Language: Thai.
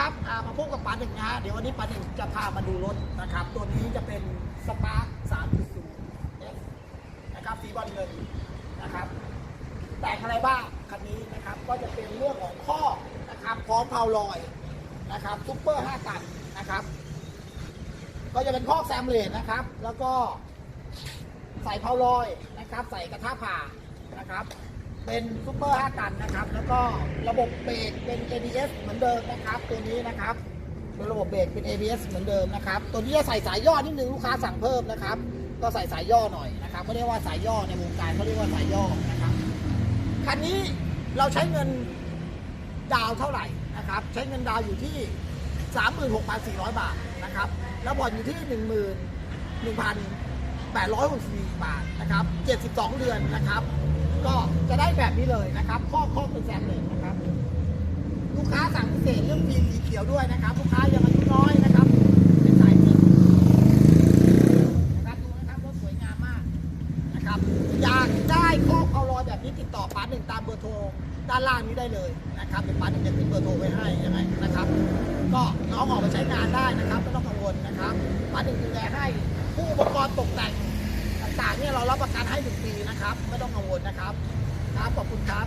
ครับมาพบกับปาหนึ่งนะฮะเดี๋ยววันนี้ปาหนึ่งจะพามาดูรถนะครับ ตัวนี้จะเป็นสปาร์ค3.0 S นะครับสีบอลเงินนะครับ แต่อะไรบ้างคันนี้นะครับก็จะเป็นเรื่องของข้อนะครับพร้อมเพาลอยนะครับซุปเปอร์5ตันนะครับ ก็จะเป็นข้อแซมเลนนะครับ แล้วก็ใส่เพาลอยนะครับ ใส่กระทะผ่านะครับ เป็นซุปเปอร์5ตันนะครับ แล้วก็ระบบเบรกเป็น ABS เหมือนเดิมนะครับ ตัวนี้นะครับเป็นระบบเบรกเป็น ABS เหมือนเดิมนะครับ ตัวนี้จะใส่สายย่อนิดนึงลูกค้าสั่งเพิ่มนะครับ ก็ใส่สายย่อหน่อยนะครับไม่ได้ว่าสายย่อในวงการเขาเรียกว่าสายย่อนะครับคันนี้เราใช้เงินดาวเท่าไหร่นะครับ ใช้เงินดาวอยู่ที่ 36,400 บาทนะครับ แล้วผ่อนอยู่ที่ 11,864บาทนะครับ 72 เดือนนะครับ ก็จะได้แบบนี้เลยนะครับข้อข้อเป็นแซมเลยนะครับ ลูกค้าสั่งพิเศษเรื่องฟิล์มสีเขียวด้วยนะครับ ลูกค้ายังอายุน้อยนะครับเป็นสายจริงนะครับดูนะครับรถสวยงามมากนะครับอยากได้ข้อเอารอยแบบนี้ติดต่อป้าหนึ่งตามเบอร์โทรด้านล่างนี้ได้เลยนะครับเดี๋ยวป้าหนึ่งจะขึ้นเบอร์โทรไว้ให้ยังไงนะครับ ก็น้องออกมาใช้งานได้นะครับไม่ต้องกังวลนะครับป้าหนึ่งดูแลให้ผู้อุปกรณ์ตกแต่ง ต่างๆเนี่ยเรารับประกันให้หนึ่งปีนะครับ ไม่ต้องกังวลนะครับ ครับ ขอบคุณครับ